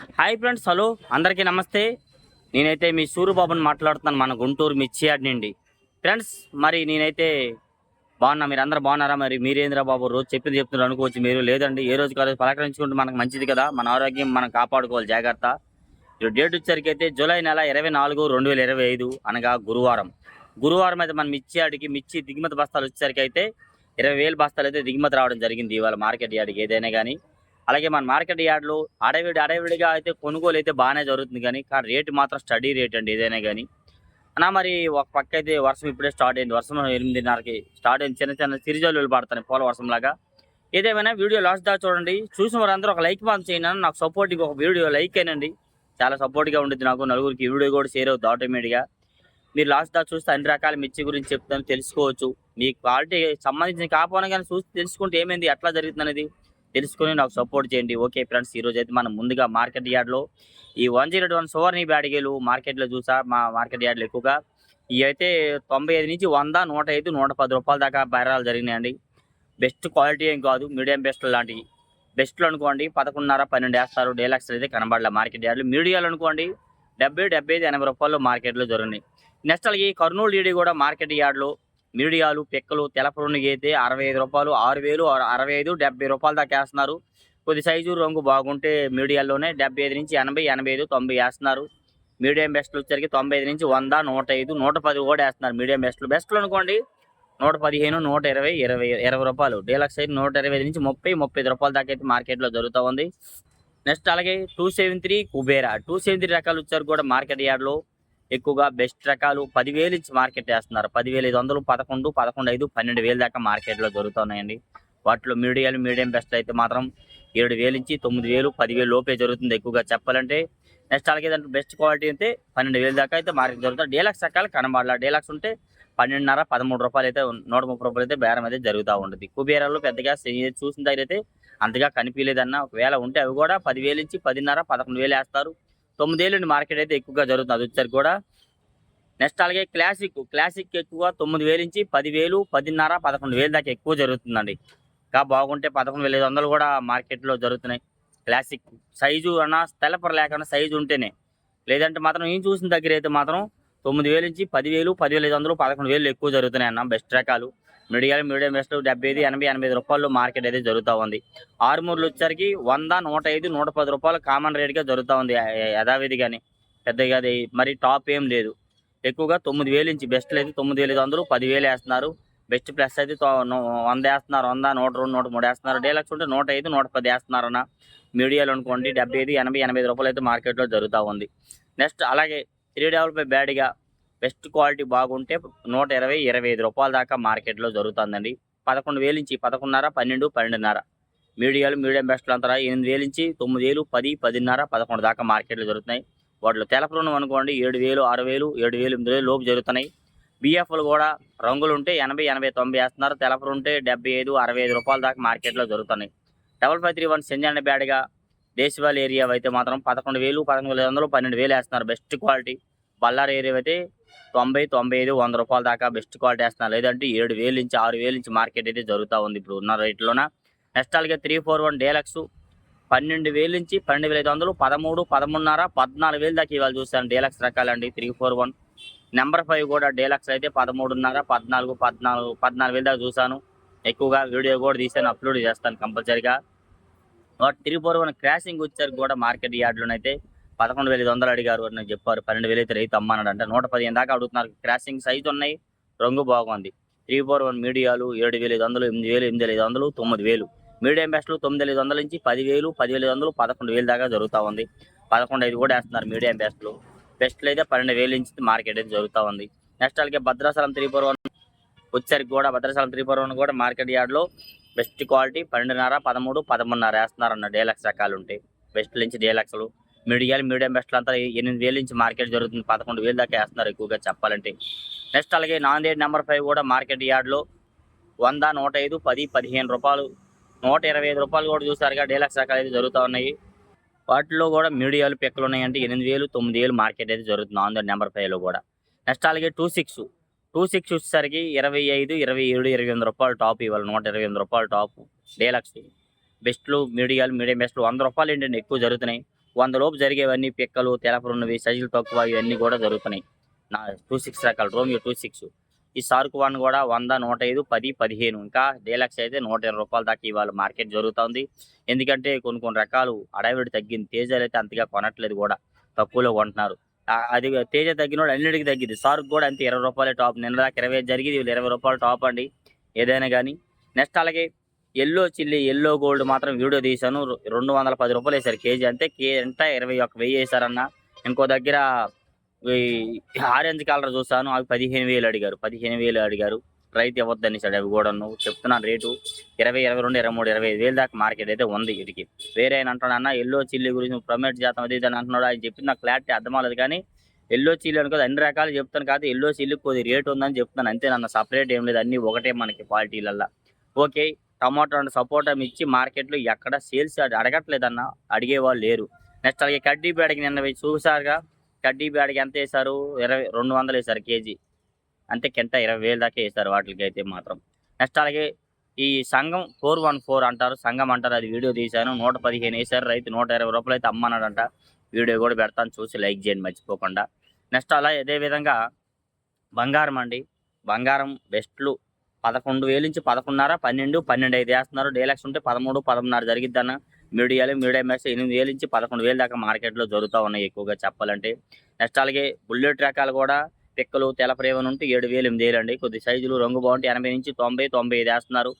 Hi friends hello. అందరికీ నమస్తే. నేనైతే మీ సూర్యబాబుని మాట్లాడుతున్నాను. మన గుంటూరు మిర్చియాడ్ నుండి ఫ్రెండ్స్ మరి నేనైతే బాగున్నా. మీరు అందరూ బాగున్నారా? మరి మీరేంద్ర బాబు? రోజు చెప్పింది చెప్తున్నారు అనుకోవచ్చు మీరు. లేదండి ఏ రోజు కాదు పలకరించుకుంటే మనకు మంచిది కదా. మన ఆరోగ్యం మనం కాపాడుకోవాలి జాగ్రత్త. ఇప్పుడు డేట్ వచ్చేసరికి అయితే జూలై నెల ఇరవై నాలుగు రెండు వేల ఇరవై ఐదు అనగా గురువారం. గురువారం అయితే మన మిర్చి యార్డ్కి మిర్చి దిగుమతి బస్తాలు వచ్చేసరికి అయితే ఇరవై వేలు బస్తాలు అయితే దిగుమతి రావడం జరిగింది. ఇవాళ మార్కెట్ యాడికి ఏదైనా కానీ అలాగే మన మార్కెట్ యార్డ్లు అడవిడి అడవిడిగా అయితే కొనుగోలు అయితే బాగానే జరుగుతుంది కానీ కానీ రేటు మాత్రం స్టడీ రేట్ అండి ఏదైనా కానీ. అన్నా మరి ఒక పక్క అయితే వర్షం ఇప్పుడే స్టార్ట్ అయింది. వర్షం ఎనిమిదిన్నరకి స్టార్ట్ అయింది. చిన్న చిన్న సిరిజల్లు పడతాయి పోల వర్షం లాగా ఏదేమైనా వీడియో లాస్ట్ దాకా చూడండి. చూసిన వారందరూ ఒక లైక్ మాత్రం చేయండి నాకు సపోర్ట్గా ఒక వీడియో లైక్ అయినండి. చాలా సపోర్ట్గా ఉంటుంది నాకు. నలుగురికి వీడియో కూడా షేర్ అవుతుంది ఆటోమేటిక్గా మీరు లాస్ట్ దాకా చూస్తే అన్ని రకాల మిర్చి గురించి చెప్తాను తెలుసుకోవచ్చు. మీ క్వాలిటీ సంబంధించిన కాకపోయినా కానీ చూసి తెలుసుకుంటే ఏమైంది ఎట్లా జరుగుతుంది అనేది. తెలుసుకొని నాకు సపోర్ట్ చేయండి. ఓకే ఫ్రెండ్స్ ఈరోజు అయితే మనం ముందుగా మార్కెట్ యార్డ్లో ఈ వన్ జీరో వన్ సువర్ణి బ్యాడిగేలు మార్కెట్లో చూసా మా మార్కెట్ యార్డ్లో ఎక్కువగా. ఇవి అయితే తొంభై ఐదు నుంచి వంద నూట ఐదు నూట పది రూపాయల దాకా బేరాలు జరిగినాయండి. బెస్ట్ క్వాలిటీ ఏం కాదు మీడియం బెస్ట్ లాంటివి. బెస్ట్లు అనుకోండి పదకొండున్నర పన్నెండు వేస్తారు. డేలాక్స్ అయితే కనబడలే మార్కెట్ యార్డ్లు. మీడియాలు అనుకోండి డెబ్బై డెబ్బై ఐదు ఎనభై రూపాయలు మార్కెట్లో జరిగినాయి నెక్స్ట్ అలాగే ఈ కర్నూలు డీడీ కూడా మార్కెట్ యార్డ్లో మీడియాలు పిక్కలు తెలపరునికి అయితే అరవై ఐదు రూపాయలు ఆరు వేలు అరవై ఐదు డెబ్బై రూపాయల దాకా వేస్తున్నారు. కొద్ది సైజు రంగు బాగుంటే మీడియాల్లోనే డెబ్బై ఐదు నుంచి ఎనభై ఎనభై ఐదు తొంభై వేస్తున్నారు. మీడియం బెస్ట్లు వచ్చరికి తొంభై ఐదు నుంచి వంద నూట ఐదు నూట పది కూడా వేస్తున్నారు మీడియం బెస్ట్లు. బెస్ట్లు అనుకోండి నూట పదిహేను నూట ఇరవై ఇరవై ఇరవై రూపాయలు. డీలక్స్ అయితే నూట ఇరవై ఐదు నుంచి ముప్పై ముప్పై ఐదు రూపాయల దాకా అయితే మార్కెట్లో జరుగుతూ ఉంది. నెక్స్ట్ అలాగే two seven three Kubera. Two seven three రకాలు వచ్చారు కూడా మార్కెట్ యార్డ్లో ఎక్కువగా బెస్ట్ రకాలు పదివేలు ఇచ్చి మార్కెట్ వేస్తున్నారు. పదివేల ఐదు వందలు పదకొండు పదకొండు ఐదు పన్నెండు వేలు దాకా మార్కెట్లో జరుగుతున్నాయండి. వాటిలో మీడియాలు మీడియం బెస్ట్ అయితే మాత్రం ఏడు వేలు నుంచి తొమ్మిది వేలు పదివేలు లోపే జరుగుతుంది ఎక్కువగా చెప్పాలంటే. నెక్స్ట్ అలాగే దాంట్లో బెస్ట్ క్వాలిటీ అయితే పన్నెండు వేలు దాకా అయితే మార్కెట్ జరుగుతుంది. డీలక్స్ రకాలు కనబడాల. డీలక్స్ ఉంటే పన్నెండున్నర పదమూడు రూపాయలు అయితే నూట ముప్పై రూపాయలు అయితే బేరం అయితే జరుగుతూ ఉంటుంది. కుబేరాలు పెద్దగా చూసిన దగ్గర అయితే అంతగా కనిపించలేదన్న ఒకవేళ ఉంటే అవి కూడా పదివేలు నుంచి పదిన్నర పదకొండు వేలు వేస్తారు. తొమ్మిదేళ్ళు మార్కెట్ అయితే ఎక్కువగా జరుగుతుంది. అది వచ్చారు కూడా నెక్స్ట్ అలాగే క్లాసిక్ క్లాసిక్ ఎక్కువ తొమ్మిది వేలు నుంచి పదివేలు పదిన్నర పదకొండు వేలు దాకా ఎక్కువ జరుగుతుందండి. ఇంకా బాగుంటే పదకొండు వేల ఐదు వందలు కూడా మార్కెట్లో జరుగుతున్నాయి. క్లాసిక్ సైజు అన్న తెలపర లేకుండా సైజు ఉంటేనే. లేదంటే మాత్రం నేను చూసిన దగ్గర అయితే మాత్రం తొమ్మిది వేలు నుంచి పదివేలు పదివేల ఐదు వందలు పదకొండు వేలు ఎక్కువ జరుగుతున్నాయి అన్న బెస్ట్ రకాలు. మీడియం మీడియం బెస్ట్ డెబ్బై ఐదు ఎనభై ఎనభై రూపాయలు మార్కెట్ అయితే జరుగుతూ ఉంది. ఆరుమూరులు వచ్చేసరికి వంద నూట ఐదు నూట పది రూపాయలు కామన్ రేట్గా జరుగుతూ ఉంది. య- యథావిధిగానే పెద్దగా అది మరి టాప్ ఏం లేదు. ఎక్కువగా తొమ్మిది వేలు నుంచి బెస్ట్లు అయితే తొమ్మిది వేలు ఐదు వందలు పదివేలు వేస్తున్నారు. బెస్ట్ ప్లస్ అయితే వంద వేస్తున్నారు వంద నూట రెండు నూట మూడు వేస్తున్నారు. డీలక్స్ ఉంటే నూట ఐదు నూట పది వేస్తున్నారన్న మీడియాలు మీడియాలో అనుకోండి డెబ్బై ఐదు ఎనభై ఎనభై రూపాయలు అయితే మార్కెట్లో జరుగుతూ ఉంది. నెక్స్ట్ అలాగే త్రీ డెవలప్ బ్యాడ్గా బెస్ట్ క్వాలిటీ బాగుంటే నూట ఇరవై ఇరవై ఐదు రూపాయల దాకా మార్కెట్లో జరుగుతుందండి. పదకొండు వేలు నుంచి పదకొండున్నర పన్నెండు పన్నెండున్నర. మీడియాలు మీడియం బెస్ట్లు అంతా ఎనిమిది వేలు నుంచి తొమ్మిది వేలు పది పదిన్నర పదకొండు దాకా మార్కెట్లో జరుగుతున్నాయి. వాటిలో తెలప రుణం అనుకోండి ఏడు వేలు ఆరు వేలు ఏడు వేలు ఎనిమిది వేలు లోపు జరుగుతున్నాయి. బిఎఫ్లు కూడా రంగులు ఉంటే ఎనభై ఎనభై తొంభై వేస్తున్నారు. తెలపరు ఉంటే డెబ్బై ఐదు అరవై ఐదు రూపాయల దాకా మార్కెట్లో జరుగుతున్నాయి. డబల్ ఫైవ్ త్రీ వన్ సెంజండ్ బ్యాడ్గా దేశవాళీ ఏరియా అయితే మాత్రం పదకొండు వేలు పదకొండు వేల ఐదు వందలు పన్నెండు వేలు వేస్తున్నారు. Best quality. బల్లారి ఏరియా అయితే తొంభై తొంభై ఐదు వంద రూపాయల దాకా బెస్ట్ క్వాలిటీ వేస్తున్నారు. లేదంటే ఏడు వేలు నుంచి ఆరు వేలు నుంచి మార్కెట్ అయితే జరుగుతూ ఉంది ఇప్పుడు ఉన్న రేట్లోన. నెక్స్ట్ అలాగే త్రీ ఫోర్ వన్ డేలక్స్ పన్నెండు వేలు నుంచి పన్నెండు వేల ఐదు వందలు పదమూడు పదమూడున్నర పద్నాలుగు వేలు దాకా ఇవాళ చూస్తాను deluxe రకాలండి three four one number five కూడా డేలక్స్ అయితే పదమూడున్నర పద్నాలుగు పద్నాలుగు పద్నాలుగు వేలు దాకా చూశాను. ఎక్కువగా వీడియో కూడా తీసాను అప్లోడ్ చేస్తాను కంపల్సరీగా. వాటి త్రీ ఫోర్ వన్ క్రాసింగ్ వచ్చారు కూడా మార్కెట్ యార్డ్లోనైతే పదకొండు వేల ఐదు వందలు అడిగారు అని చెప్పారు. పన్నెండు వేలు అయితే రైతు అమ్మన్నాడు అంటే నూట పదిహేను దాకా అడుగుతున్నారు. క్రాసింగ్ సైజ్ ఉన్నాయి. రంగు బాగుంది. త్రీ ఫోర్ వన్ మీడియాలు ఏడు వేల ఐదు వందలు ఎనిమిది వేలు ఎనిమిది వేల ఐదు వందలు తొమ్మిది వేలు. మీడియం బెస్ట్లు తొమ్మిది వేల ఐదు వందల నుంచి పదివేలు పదివేల ఐదు వందలు పదకొండు వేలు దాకా జరుగుతూ ఉంది. పదకొండు ఐదు కూడా వేస్తున్నారు మీడియం బెస్ట్లు బెస్ట్లు అయితే పన్నెండు వేలు నుంచి మార్కెట్ అయితే జరుగుతూ ఉంది. నెక్స్ట్ అలాగే భద్రాచలం త్రీ ఫోర్ వన్ వచ్చరికి కూడా భద్రాచలం త్రీ ఫోర్ వన్ కూడా మార్కెట్ యార్డ్లో బెస్ట్ క్వాలిటీ పన్నెండున్నర పదమూడు పదమూడున్నర వేస్తున్నారు అన్న డేలక్స్ రకాలు ఉంటాయి. బెస్ట్ నుంచి డేలక్స్లు మీడియాలు మీడియం బెస్ట్లు అంతా ఎనిమిది వేలు నుంచి మార్కెట్ జరుగుతుంది. పదకొండు వేలు దాకా వేస్తున్నారు ఎక్కువగా చెప్పాలంటే. నెక్స్ట్ అలాగే నాన్ నెంబర్ ఫైవ్ కూడా మార్కెట్ యార్డ్లో వంద నూట ఐదు పది పదిహేను రూపాయలు నూట ఇరవై ఐదు రూపాయలు కూడా చూసారుగా. డీలక్స్ రకాలు అయితే జరుగుతూ ఉన్నాయి. వాటిలో కూడా మీడియాలు పిక్కలు ఉన్నాయంటే ఎనిమిది వేలు తొమ్మిది వేలు మార్కెట్ అయితే జరుగుతుంది ఆన్ ద నెంబర్ ఫైవ్లో కూడా. నెక్స్ట్ అలాగే టూ సిక్స్ టూ సిక్స్ వచ్చేసరికి ఇరవై ఐదు ఇరవై ఏడు ఇరవై ఎనిమిది రూపాయలు టాప్ ఇవ్వాలి నూట ఇరవై ఎనిమిది రూపాయలు టాప్ డీలక్స్. బెస్ట్లు మీడియాలు మీడియం బెస్ట్లు వంద రూపాయలు ఏంటంటే ఎక్కువ జరుగుతున్నాయి. వందలోపు జరిగేవన్నీ పిక్కలు తెలపరున్నవి సైజులు తక్కువ ఇవన్నీ కూడా జరుగుతున్నాయి. నా టూ సిక్స్ రకాలు రోమియో టూ సిక్స్. ఈ సార్కు వన్ కూడా వంద నూట ఐదు పది పదిహేను. ఇంకా డీలక్స్ అయితే నూట ఇరవై రూపాయల దాకా ఇవాళ మార్కెట్ జరుగుతుంది. ఎందుకంటే కొన్ని కొన్ని రకాలు అడవిడి తగ్గింది. తేజాలు అయితే అంతగా కొనట్లేదు కూడా. తక్కువలో కొంటున్నారు. అది తేజ తగ్గినోడు అన్నిటికి తగ్గింది సార్కు కూడా అంతే ఇరవై రూపాయలే టాప్. నిన్న దాకా ఇరవై జరిగింది వీళ్ళు ఇరవై రూపాయలు టాప్ అండి. ఏదైనా కానీ నెక్స్ట్ అలాగే ఎల్లో చిల్లి ఎల్లో గోల్డ్ మాత్రం వీడియో తీశాను. రెండు వందల పది రూపాయలు వేశారు కేజీ అంతే. కే ఎంత? ఇరవై ఒక్క వెయ్యి వేశారన్న. ఇంకో దగ్గర ఆరెంజ్ కలర్ చూసాను అవి పదిహేను వేలు అడిగారు. పదిహేను వేలు అడిగారు. రైతు ఇవ్వద్దని సార్ అవి కూడా చెప్తున్నాను రేటు. ఇరవై ఇరవై రెండు ఇరవై మూడు ఇరవై ఐదు వేలు దాకా మార్కెట్ అయితే ఉంది వీటికి. వేరే ఆయన అంటున్నాడు అన్న ఎల్లో చిల్లి గురించి ప్రమోట్ చేస్తాం అది ఇది అని అంటున్నాడు. ఆయన చెప్పింది నాకు క్లారిటీ అర్థం కానీ ఎల్లో చిల్లి అనుకో అన్ని రకాలు చెప్తాను కాదు ఎల్లో చిల్లి కొద్ది రేట్ ఉందని చెప్తున్నాను. అంతే నన్ను సపరేట్ ఏం లేదు. అన్ని ఒకటే మనకి క్వాలిటీలల్లా. ఓకే టమాటో అండ్ సపోటా మిర్చి మార్కెట్లో ఎక్కడ సేల్స్ అడగట్లేదన్న అడిగే వాళ్ళు లేరు. నెక్స్ట్ అలాగే కడ్డీ బ్యాడ్కి నిన్న పోయి చూసారుగా కడ్డీ బ్యాడ్కి ఎంత వేశారు? ఇరవై రెండు వందలు వేశారు కేజీ. అంతే కింద ఇరవై వేలు దాకా వేశారు వాటికి అయితే మాత్రం. నెక్స్ట్ అలాగే ఈ సంఘం ఫోర్ వన్ ఫోర్ అంటారు సంఘం అంటారు అది వీడియో తీశాను. నూట పదిహేను వేశారు రైతు నూట ఇరవై రూపాయలు అయితే అమ్మన్నాడంట. వీడియో కూడా పెడతాను చూసి లైక్ చేయండి మర్చిపోకుండా. నెక్స్ట్ అలా అదేవిధంగా బంగారం అండి. బంగారం బెస్ట్లు పదకొండు వేలు నుంచి పదకొండున్నర పన్నెండు పన్నెండు ఐదు వేస్తున్నారు. డీలక్స్ ఉంటే పదమూడు పదమూడున్నర జరిగిద్దన్న. మీడియాలు మీడియం మ్యాక్స్ ఎనిమిది వేలు నుంచి పదకొండు వేలు దాకా మార్కెట్లో జరుగుతూ ఉన్నాయి ఎక్కువగా చెప్పాలంటే. నెక్స్ట్ అలాగే బుల్లెట్ రకాలు కూడా పిక్కలు తెలపరేవని ఉంటే ఏడు వేలు ఎనిమిది వేలు అండి. కొద్ది సైజులు రంగు బాగుంటే ఎనభై నుంచి తొంభై తొంభై ఐదు వేస్తున్నారు.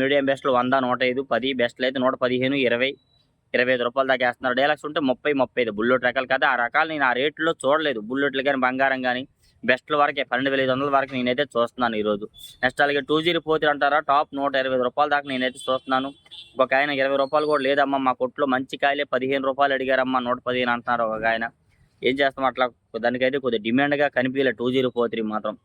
మీడియం బెస్ట్లు వంద నూట ఐదు పది బెస్ట్లు అయితే నూట పదిహేను ఇరవై ఇరవై ఐదు రూపాయల దాకా వేస్తున్నారు. డైలాక్స్ ఉంటే ముప్పై ముప్పై ఐదు. బుల్లెట్ రకాలు కదా ఆ రకాలు నేను ఆ రేట్లో చూడలేదు. బుల్లెట్లు కానీ బంగారం కానీ బెస్ట్ల వరకే పన్నెండు వేల ఐదు వందల వరకు నేనైతే చూస్తున్నాను ఈరోజు. నెక్స్ట్ అలాగే టూ జీరో పోతే అంటారా? టాప్ నూట ఇరవై రూపాయల దాకా నేనైతే చూస్తున్నాను. ఒక ఆయన ఇరవై రూపాయలు కూడా లేదమ్మా మా కొట్లో మంచి కాయలే పదిహేను రూపాయలు అడిగారమ్మా నూట పదిహేను అంటున్నారు ఒక ఆయన. ఏం చేస్తాం అట్లా? దానికైతే కొద్దిగా డిమాండ్గా కనిపించలే టూ జీరో ఫోర్ త్రీ మాత్రం.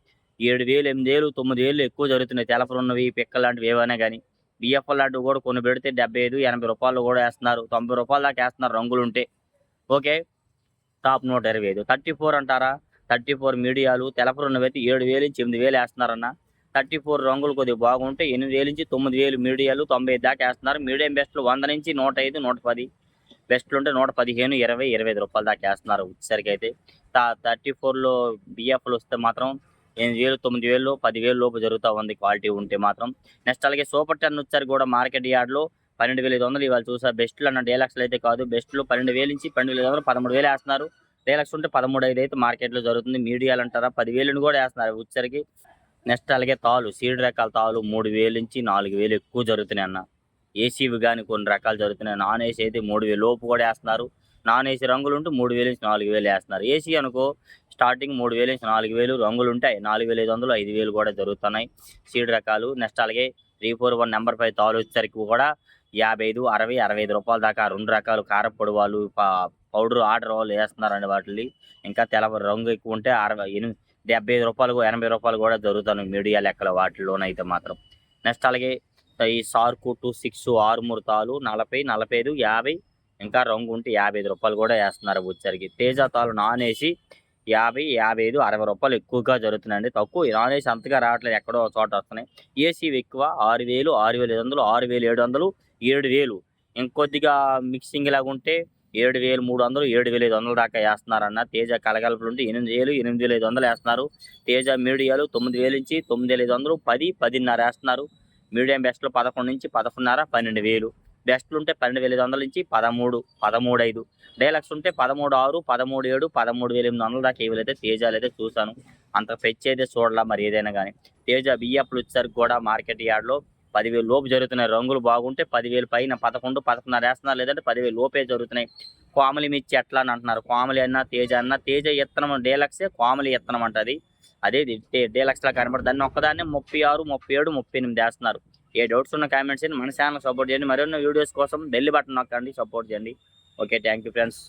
ఏడు వేలు ఎనిమిది వేలు తొమ్మిది వేలు ఎక్కువ జరుగుతున్నాయి. తెలపరున్నవి పిక్కలు లాంటివి ఏవైనా కానీ బిఎఫ్ఎల్ లాంటివి కూడా కొన్ని పెడితే డెబ్బై ఐదు ఎనభై రూపాయలు కూడా వేస్తున్నారు. తొంభై రూపాయల దాకా వేస్తున్నారు రంగులు ఉంటే. ఓకే. టాప్ నూట ఇరవై ఐదు. థర్టీ ఫోర్ అంటారా? థర్టీ ఫోర్ మీడియాలు తెలపరున్నవి అయితే ఏడు వేలు నుంచి ఎనిమిది వేలు వేస్తున్నారన్న. థర్టీ ఫోర్ రంగులు కొద్దిగా బాగుంటే ఎనిమిది వేలు నుంచి తొమ్మిది వేలు మీడియాలు తొంభై దాకా వేస్తున్నారు. మీడియం బెస్ట్లు వంద నుంచి నూట ఐదు నూట పది. బెస్ట్లు ఉంటే నూట పదిహేను ఇరవై ఇరవై ఐదు రూపాయలు దాకా వేస్తున్నారు వచ్చేసరికి అయితే. థర్టీ ఫోర్లో బిఎఫ్లు వస్తే మాత్రం ఎనిమిది వేలు తొమ్మిది వేలు పదివేలు లోపు జరుగుతూ ఉంది క్వాలిటీ ఉంటే మాత్రం. నెక్స్ట్ అలాగే సూపర్ టెన్ వచ్చారు కూడా మార్కెట్ యార్డ్లో. పన్నెండు వేల ఐదు వందలు ఇవాళ చూసా. బెస్ట్లు అన్న డేలక్స్లు అయితే కాదు. బెస్ట్లు పన్నెండు వేలు నుంచి పన్నెండు వేల ఐదు వందలు పదమూడు వేలు వేస్తున్నారు. లక్షలు ఉంటే పదమూడు ఐదు అయితే మార్కెట్లో జరుగుతుంది. మీడియాలు అంటారా? పదివేలుని కూడా వేస్తున్నారు. వచ్చరికి నెక్స్ట్ అలాగే తాలు సీడ్ రకాల తాలు మూడు వేలు నుంచి నాలుగు వేలు ఎక్కువ జరుగుతున్నాయి అన్న. ఏసీవి కానీ కొన్ని రకాలు జరుగుతున్నాయి. నాన్ ఏసీ అయితే మూడు వేలు లోపు కూడా వేస్తున్నారు. నాన్ ఏసీ రంగులు ఉంటే మూడు వేలు నుంచి నాలుగు వేలు వేస్తున్నారు. ఏసీ అనుకో స్టార్టింగ్ మూడు వేలు నుంచి నాలుగు వేలు రంగులు ఉంటాయి. నాలుగు వేల ఐదు వందలు ఐదు వేలు కూడా జరుగుతున్నాయి. సీడ్ రకాలు నెక్స్ట్ అలాగే three four one number five తాలు వచ్చేసరికి కూడా యాభై ఐదు అరవై అరవై ఐదు రూపాయల దాకా రెండు రకాలు కారపొడి వాళ్ళు పౌడర్ ఆర్డర్ వాళ్ళు వేస్తున్నారండి వాటిని ఇంకా తెల రంగు ఎక్కువ ఉంటే అరవై ఎనిమిది డెబ్బై ఐదు రూపాయలు ఎనభై రూపాయలు కూడా దొరుకుతాను మీడియా లెక్కల వాటిలోనైతే మాత్రం. నెక్స్ట్ అలాగే ఈ సార్కు టూ సిక్స్ ఆరు ముడతాలు నలభై నలభై ఐదు యాభై ఇంకా రంగు ఉంటే యాభై ఐదు రూపాయలు కూడా వేస్తున్నారు వచ్చరికి తేజ తాలు నాన్ యాభై యాభై ఐదు అరవై రూపాయలు ఎక్కువగా జరుగుతున్నాయండి. తక్కువ నాన్ అంతగా రావట్లేదు ఎక్కడో చోట వస్తున్నాయి. ఏసీ ఎక్కువ ఆరు వేలు ఆరు వేల ఐదు వందలు ఆరు వేలు ఏడు వందలు ఏడు వేలు. ఇంకొద్దిగా మిక్సింగ్ లాగా ఉంటే ఏడు వేలు మూడు వందలు ఏడు వేల ఐదు వందల దాకా వేస్తున్నారన్న తేజ కలగలుపులు ఉంటే ఎనిమిది వేలు ఎనిమిది వేల ఐదు వందలు వేస్తున్నారు. తేజ మీడియాలు తొమ్మిది వేలు నుంచి తొమ్మిది వేల ఐదు వందలు పది పదిన్నర వేస్తున్నారు. మీడియం బెస్ట్లు పదకొండు నుంచి పదకొండున్నర పన్నెండు వేలు. బెస్ట్లు ఉంటే పన్నెండు వేల ఐదు వందల నుంచి పదమూడు పదమూడు ఐదు. డైలక్స్ ఉంటే పదమూడు ఆరు పదమూడు ఏడు పదమూడు వేల ఎనిమిది వందల దాకా ఏవైతే తేజాలు అయితే చూశాను. అంత ఫెచ్ అయితే చూడాల మరి ఏదైనా కానీ తేజ బియ్యప్పులు వచ్చేసరికి కూడా మార్కెట్ యార్డ్లో. పదివేలు లోపు జరుగుతున్నాయి. రంగులు బాగుంటే పదివేలు పైన పదకొండు పదకొండున్నర వేస్తున్నారు లేదంటే పదివేలు లోపే జరుగుతున్నాయి. కోమలి మిర్చి ఎట్లా అని అంటున్నారు. కోమలి అన్న తేజ అన్న తేజ ఎత్తనం డేలక్సే కోమలి ఎత్తనం అంటది అదే. డేలక్స్లా కనబడుతుంది దాన్ని ఒక్కదాన్ని ముప్పై ఆరు ముప్పై ఏడు ముప్పై ఎనిమిది వేస్తున్నారు. ఏ డౌట్స్ ఉన్న కామెంట్స్ మన ఛానల్ సపోర్ట్ చేయండి. మరిన్ని వీడియోస్ కోసం బెల్లి బటన్ నొక్కండి. సపోర్ట్ చేయండి. Okay thank you friends.